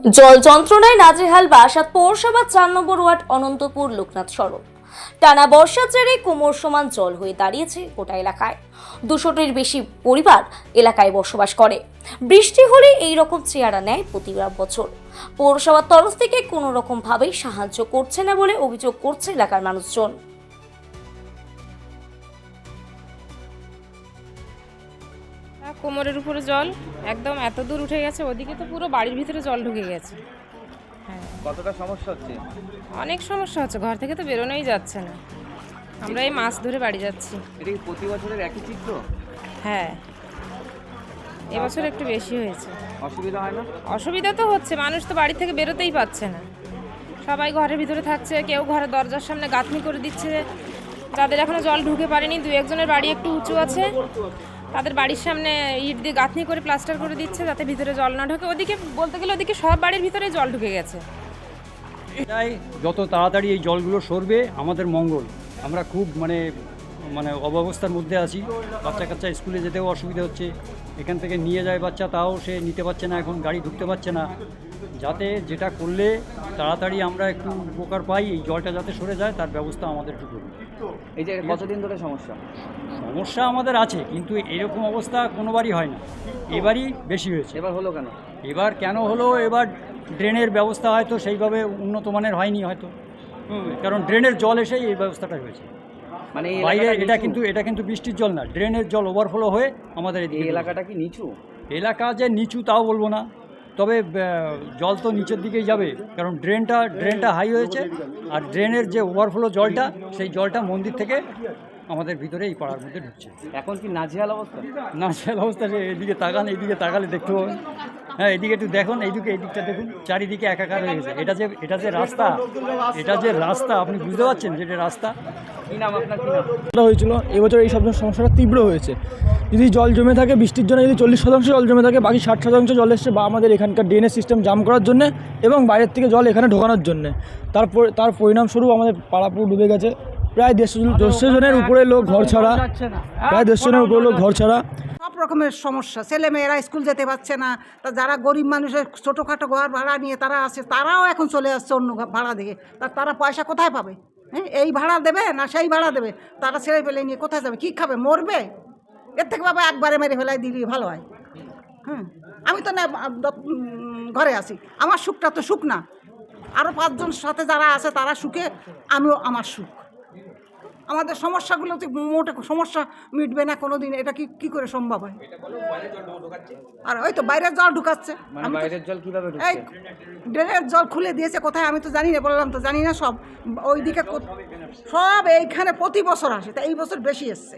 জল যন্ত্রণায় নাজেহাল বাসাত পৌরসভা চার নম্বর ওয়ার্ড অনন্তপুর লোকনাথ সড়ক। টানা বর্ষার জেরে কোমর সমান জল হয়ে দাঁড়িয়েছে গোটা এলাকায়। দুশোটির বেশি পরিবার এলাকায় বসবাস করে। বৃষ্টি হলে এই রকম চেহারা নেয় প্রতি বছর। পৌরসভার তরফ থেকে কোনো রকম ভাবেই সাহায্য করছে না বলে অভিযোগ করছে এলাকার মানুষজন। কোমরের উপরে জল একদম এত দূর উঠে গেছে ওদিকে তো পুরো বাড়ির ভিতরে জল ঢুকে গেছে। হ্যাঁ। কতটা সমস্যা হচ্ছে? অনেক সমস্যা হচ্ছে ঘর থেকে তো বেরোনোই যাচ্ছে না। আমরা এই মাছ ধরে বাড়ি যাচ্ছি। এটা কি প্রতি বছরের একই চিত্র? হ্যাঁ। এবছর একটু বেশি হয়েছে। অসুবিধা হয় না? অসুবিধা তো হচ্ছে মানুষ তো বাড়ি থেকে বেরোতেই পাচ্ছে না। সবাই ঘরের ভিতরে থাকছে কেউ ঘরের দরজার সামনে গাঁথনি করে দিচ্ছে। যাদের এখনও জল ঢুকে পারেনি দু একজনের বাড়ি একটু উঁচু আছে। তাদের বাড়ির সামনে ইট দিয়ে গাঁথনি করে প্লাস্টার করে দিচ্ছে যাতে ভিতরে জল না ঢোকে। ওদিকে বলতে গেলে ওদিকে সব বাড়ির ভিতরে জল ঢুকে গেছে। যত তাড়াতাড়ি এই জলগুলো সরবে, আমাদের মঙ্গল। আমরা খুব মানে অব্যবস্থার মধ্যে আছি। বাচ্চা কাচ্চা স্কুলে যেতেও অসুবিধা হচ্ছে। এখান থেকে নিয়ে যায় বাচ্চা তাও সে নিতে পারছে না এখন গাড়ি ঢুকতে পারছে না। যাতে যেটা করলে তাড়াতাড়ি আমরা একটু উপকার পাই এই জলটা যাতে সরে যায় তার ব্যবস্থা আমাদের একটু করুন। এই যে কতদিন ধরে সমস্যা? সমস্যা আমাদের আছে কিন্তু এরকম অবস্থা কোনোবারই হয় না। এবারই বেশি হয়েছে। এবার হলো কেন? এবার কেন হলো? এবার ড্রেনের ব্যবস্থা হয়তো সেইভাবে উন্নত মানের হয়নি হয়তো। কারণ ড্রেনের জল এসেই এই ব্যবস্থাটা হয়েছে। মানে বাইরে এটা কিন্তু এটা কিন্তু বৃষ্টির জল না ড্রেনের জল ওভারফ্লো হয়ে আমাদের এই এলাকাটা কি নিচু? এলাকা যে নিচু তাও বলব না তবে জল তো নিচের দিকেই যাবে কারণ ড্রেনটা ড্রেনটা হাই হয়েছে আর ড্রেনের যে ওভারফ্লো জলটা সেই জলটা মন্দির থেকে আমাদের ভিতরে এই পাড়ার মধ্যে ঢুকছে। এখন কি নাজেহাল অবস্থা? না সেই অবস্থা যে এদিকে তাকান এদিকে তাকালে দেখতে পাবেন। হ্যাঁ এদিকে একটু দেখুন এইদিকে এদিকটা দেখুন চারিদিকে একাকার হয়ে গেছে। এটা যে এটা যে রাস্তা এটা যে রাস্তা আপনি বুঝতে পারছেন যে এটা রাস্তা? হয়েছিল এবছর এই সব সমস্যাটা তীব্র হয়েছে। যদি জল জমে থাকে বৃষ্টির জন্য যদি চল্লিশ শতাংশ জল জমে থাকে বাকি ষাট শতাংশ জল এসছে বা আমাদের এখানকার ড্রেনের সিস্টেম জাম করার জন্য এবং বাইরের থেকে জল এখানে ঢোকানোর জন্য। তারপর তার পরিণামস্বরূপ আমাদের পাড়াপুর ডুবে গেছে। প্রায় দেড়শো জন- দেড়শো জনের উপরে লোক ঘর ছাড়া প্রায় দেড়শো জনের উপরে লোক ঘর ছাড়া। রকমের সমস্যা। ছেলে মেয়েরা স্কুল যেতে পারছে না, তা যারা গরিব মানুষের ছোটোখাটো ঘর ভাড়া নিয়ে তারা আসে তারাও এখন চলে আসছে অন্য ভাড়া দিয়ে। তা তারা পয়সা কোথায় পাবে? হ্যাঁ এই ভাড়া দেবে না সেই ভাড়া দেবে? তারা ছেড়ে ফেলে নিয়ে কোথায় যাবে? কী খাবে? মরবে? এর থেকে বাবা একবারে মেরে ফেলাই দিলি, ভালো হয়। হ্যাঁ আমি তো না ঘরে আছি। আমার সুখটা তো সুখ না। আরও পাঁচজন সাথে যারা আছে তারা সুখে, আমিও আমার সুখ। আমাদের সমস্যাগুলো তো মোটে সমস্যা মিটবে না কোনো দিন এটা কি কি করে সম্ভব হয়? আর ওই তো বাইরের জল ঢুকাচ্ছে। মানে এই ড্রেনের জল খুলে দিয়েছে কোথায়? আমি তো জানি না বললাম তো জানি না সব ওইদিকে সব এইখানে প্রতি বছর আসে তা এই বছর বেশি এসছে।